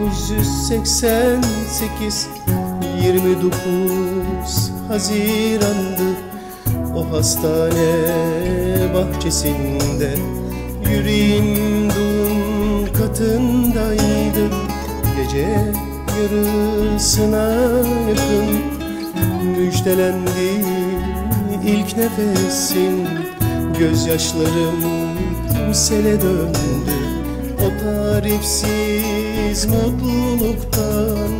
1988 29 Haziran'dı o hastane bahçesinde. Yüreğim dun katındaydı Gece yarısına yakın. Müjdelendi ilk nefesin Gözyaşlarım sele döndü. O tarifsiz mutluluktan.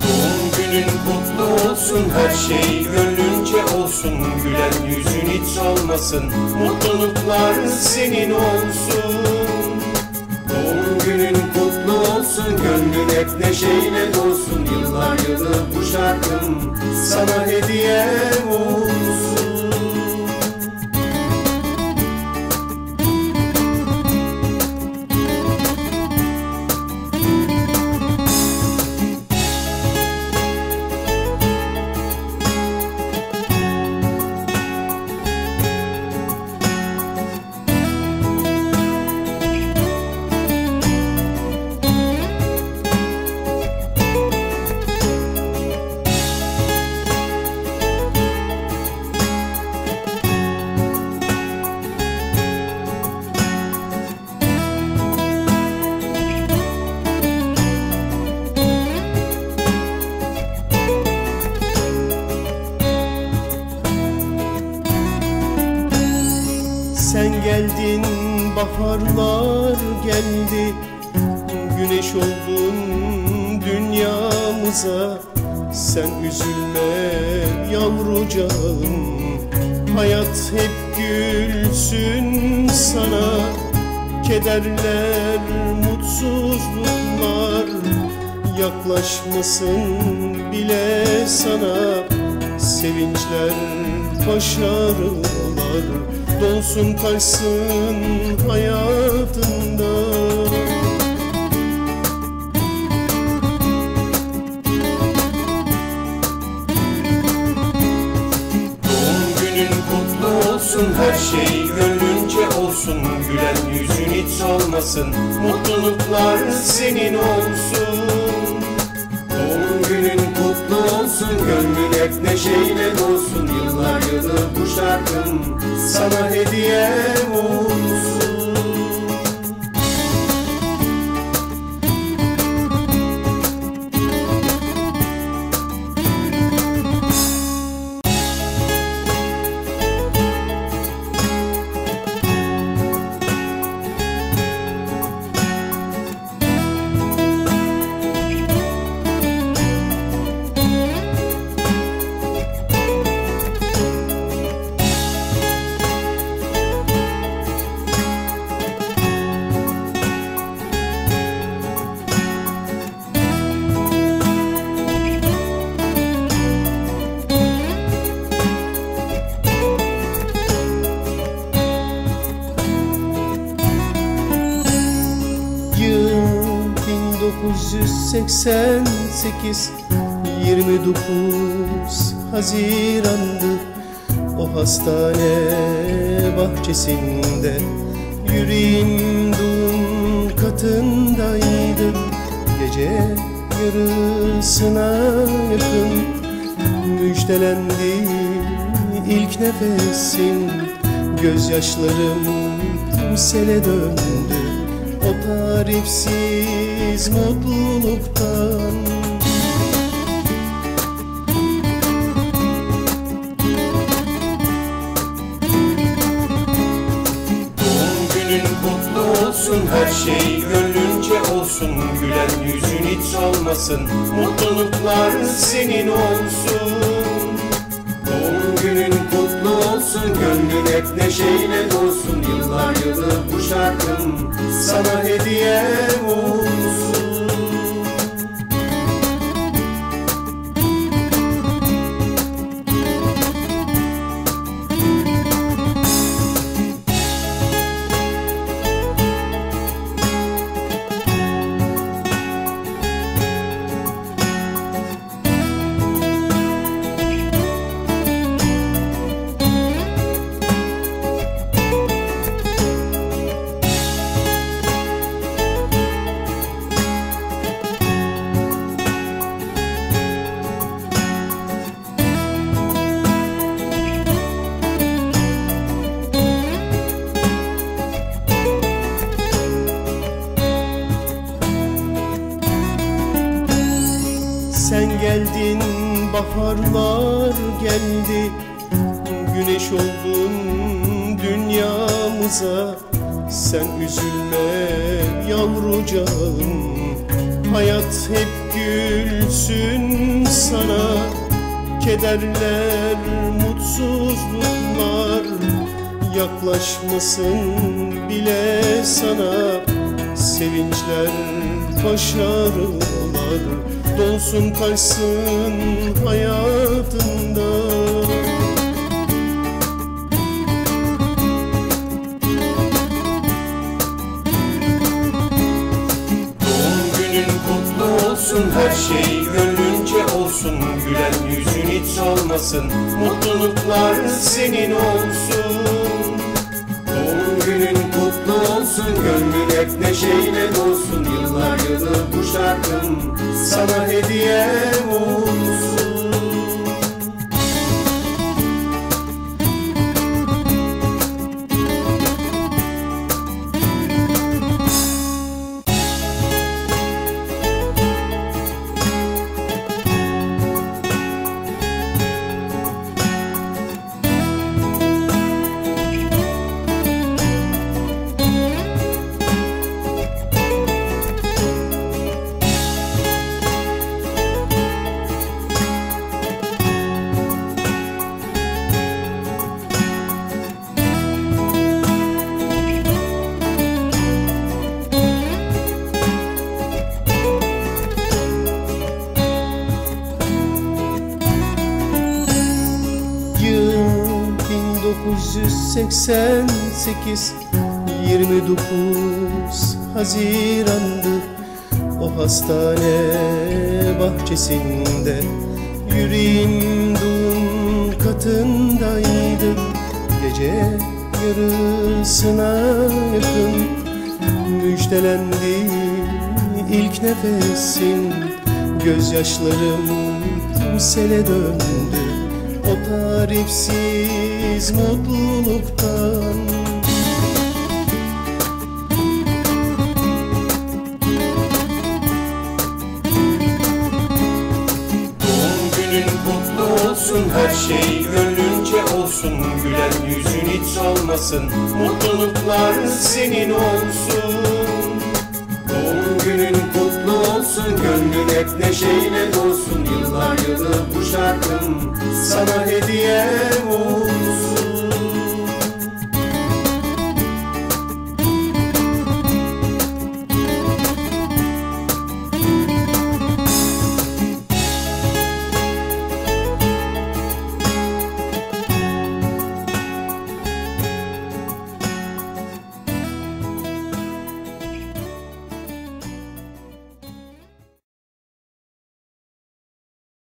Doğum günün kutlu olsun her şey gönlünce olsun. Gülen yüzün hiç olmasın mutluluklar senin olsun olsun gönlün hep neşeyle dolsun. Yıllar yılı bu şarkım. Sana hediyem olsun geldin baharlar geldi. Güneş oldun dünyamıza Sen üzülme yavrucağım Hayat hep gülsün sana Kederler, mutsuzluklar. Yaklaşmasın bile sana Sevinçler, başarılar Dolsun taşsın hayatında. Doğum günün kutlu olsun her şey gönlünce olsun. Gülen yüzün hiç olmasın mutluluklar senin olsun. Doğum günün hep neşeyle dolsun Yıllar yılı bu şarkım. Sana hediyem olsun 1988 29 Haziran'dı. O hastane bahçesinde Yüreğim dun katındaydı. Gece yarısına yakın Müjdelendi ilk nefesin Gözyaşlarım sele döndü O tarifsiz mutluluktan. Doğum günün kutlu olsun her şey gönlünce olsun. Gülen yüzün hiç olmasın mutluluklar senin olsun. Doğum günün kutlu olsun gönlün hep neşeyle dolsun. Yıllar yılı bu şarkım. Sana hediyem baharlar geldi. Güneş oldun dünyamıza. Sen üzülme yavrucağım Hayat hep gülsün sana. Kederler, mutsuzluklar Yaklaşmasın bile sana. Sevinçler, başarılar Dolsun taşsın hayatında Doğum günün kutlu olsun her şey gönlünce olsun. Gülen yüzün hiç solmasın mutluluklar senin olsun. Doğum günün kutlu olsun gönlün hep neşeyle dolsun. Yıllar yılı bu şarkım sana hediyem olsun 1988 29 Haziran'dı O hastane bahçesinde. Yüreğim dun katındaydı Gece yarısına yakın. Müjdelendi ilk nefesin Gözyaşlarım sele döndü. O tarifsiz mutluluktan. Doğum günün kutlu olsun her şey gönlünce olsun. Gülen yüzün hiç solmasın mutluluklar senin olsun. Doğum günün kutlu olsun gönlün hep neşeyle dolsun. Yıllar yılı bu şarkım sana hediyem olsun